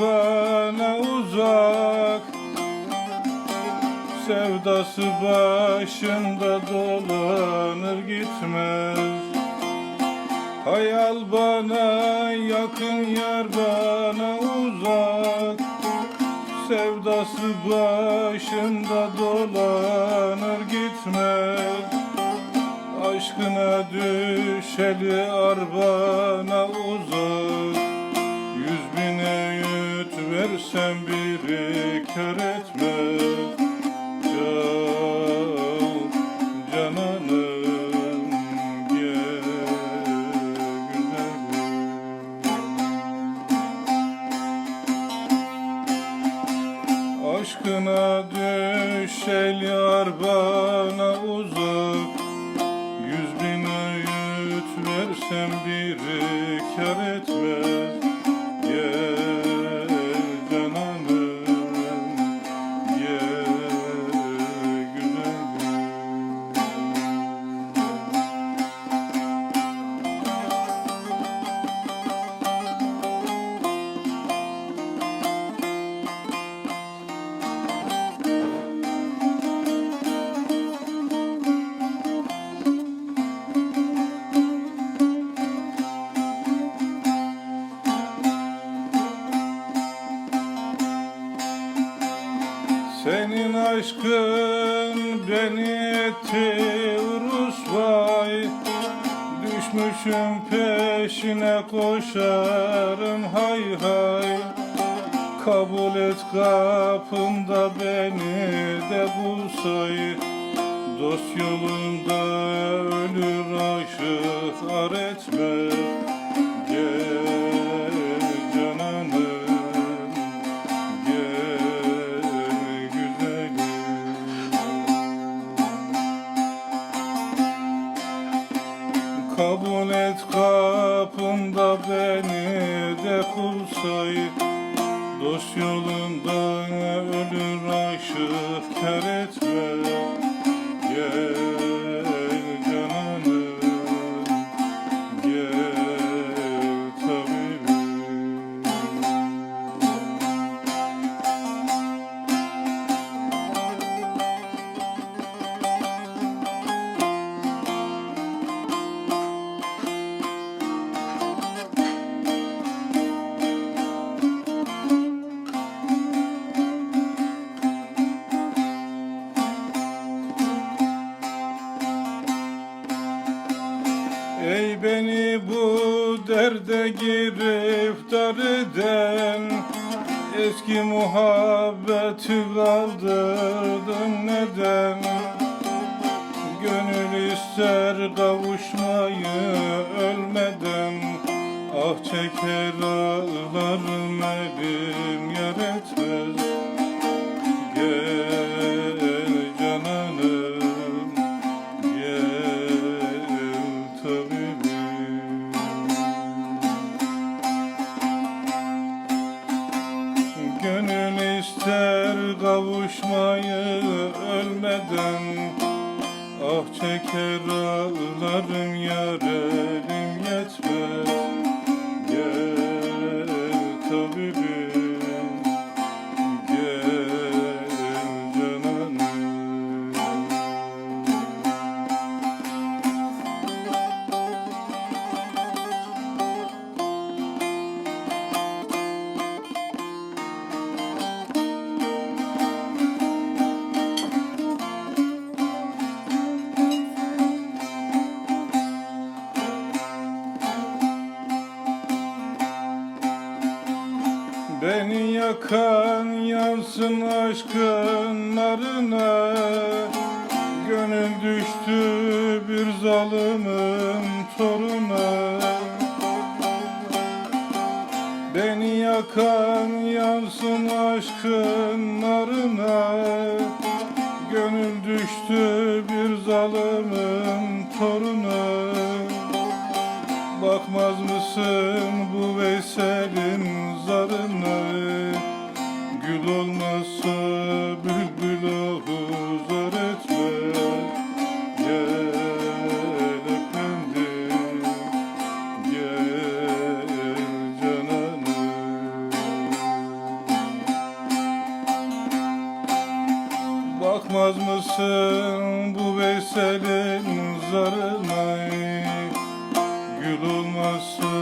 bana uzak. Sevdası başında dolanır gitmez. Hayal bana yakın yar bana uzak. Sevdası başında dolanır gitmez. Aşkına düşeli ar bana uzak versem biri kör etmez Can, cananım gel güzelim Aşkına düşel yar bana uzak. Yüz bin öğüt versem biri kar etmez beni etti Urusvay Düşmüşüm peşine koşarım hay hay. Kabul et kapında beni de bulsay. Dost yolunda ölür aşık ar etme say Dost yolunda ölür aşık kar etme Ey beni bu derde giriftar eden Eski muhabbeti kaldırdın neden? Gönül ister kavuşmayı ölmeden Ah çeker ağlarım elim etmez Gönül ister kavuşmayı ölmeden. Ah çeker ağlarım yar elim yetmez. Gel tabibim Beni yakan yansın aşkın narına. Gönül düştü bir zalimin toruna. Beni yakan yansın aşkın narına. Gönül düştü bir zalimin toruna. Bakmaz mısın bu Veysel'in ağızlarına Gül olmasa bülbül ağızlar etme. Gel efendim, gel cananım. Bakmaz mısın bu Veysel'in zarına? Gül olmasa